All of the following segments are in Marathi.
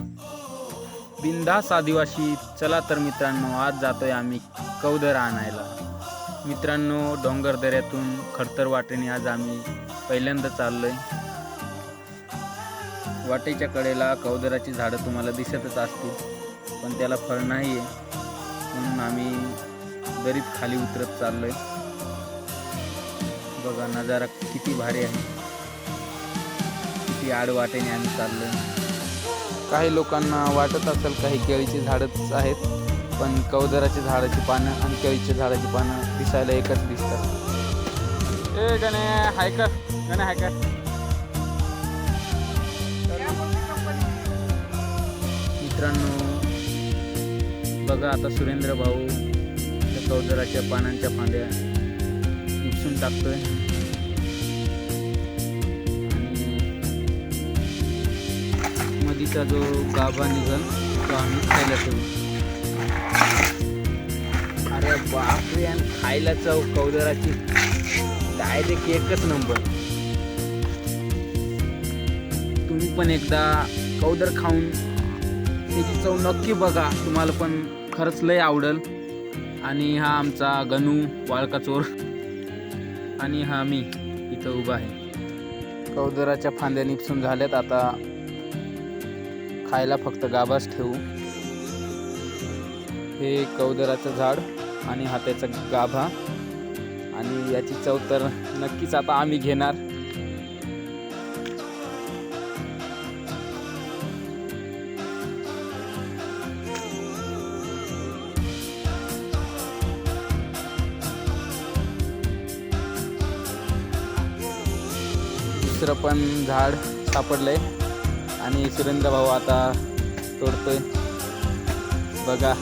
बिंदास आदिवासी चला तर मित्रांनो आज जातोय आम्ही कौदर आणायला. मित्रांनो डोंगर दऱ्यातून खडतर वाटेने आज आम्ही पहिल्यांदा चाललोय. वाटेच्या कडेला कौदराची झाडं तुम्हाला दिसतच असतील पण त्याला फळ नाही आहे म्हणून आम्ही दरीत खाली उतरत चाललोय. बघा नजारा किती भारी आहे. किती आड वाटेने आम्ही चाललोय. काही लोकांना वाटत असेल काही केळीची झाडच आहेत पण कवदराची झाडाची पानं आणि केळीच्या झाडाची पानं दिसायला एकच दिसतात. ए गणे हायकर गणे हायकर मित्रांनो बघा आता सुरेंद्र भाऊ त्या कवदराच्या पानांच्या फांद्या उपसून टाकतोय. मधीचा जो गाभा निघन तो आम्ही खायला ठेवू. अरे बापरे आणि खायला चव कौदराची. डायरेक्ट एकच नंबर तुम्ही पण एकदा कौदर खाऊन त्याची चव नक्की बघा. तुम्हाला पण खरंच लय आवडल. आणि हा आमचा गणू वाळका चोर. आणि हा मी इथं उभा आहे. कौदराच्या फांद्या निपसून झाल्यात. आता खायला फक्त गाभाच ठेवू. हे कौदराचं झाड आणि हा त्याचा गाभा. आणि याची चव तर नक्कीच आता आम्ही घेणार. दुसरं पण झाड सापडलंय. आणि सुरेंद्र भाऊ आता तोडतोय. बघा.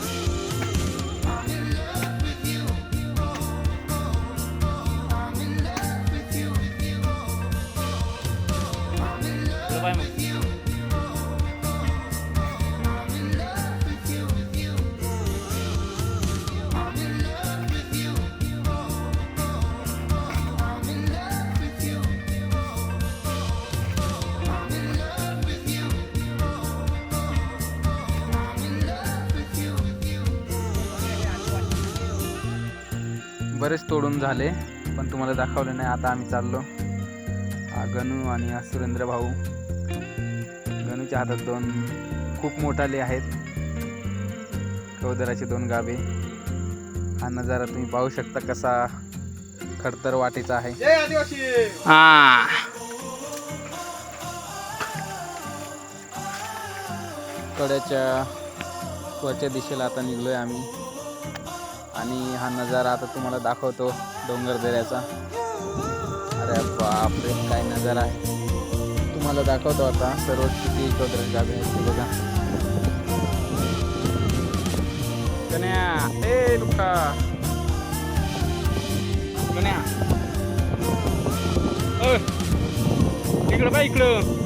बरेच तोडून झाले पण तुम्हाला दाखवलं नाही. आता आम्ही चाललो. गणू आणि हा सुरेंद्र भाऊ. गणूच्या हातात दोन खूप मोठाले आहेत. कवदराचे दोन गाभे हा नजारा तुम्ही पाहू शकता कसा खडतर वाटेचा आहे. जय आदिवासी! हा. कड्याच्या वरच्या दिशेला आता निघलोय आम्ही. आणि हा नजारा आता तुम्हाला दाखवतो डोंगर दऱ्याचा. अरे बापरे काय नजारा आहे. तुम्हाला दाखवतो आता सर्व किती एकत्र गावे आहेत बघा. कन्या ए लुका कन्या. इकडं बाय इकडं.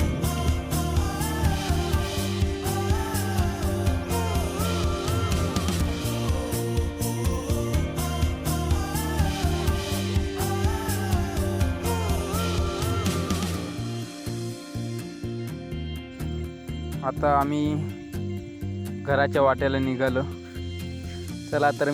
आता आम्ही घराच्या वाट्याला निघालो. चला तर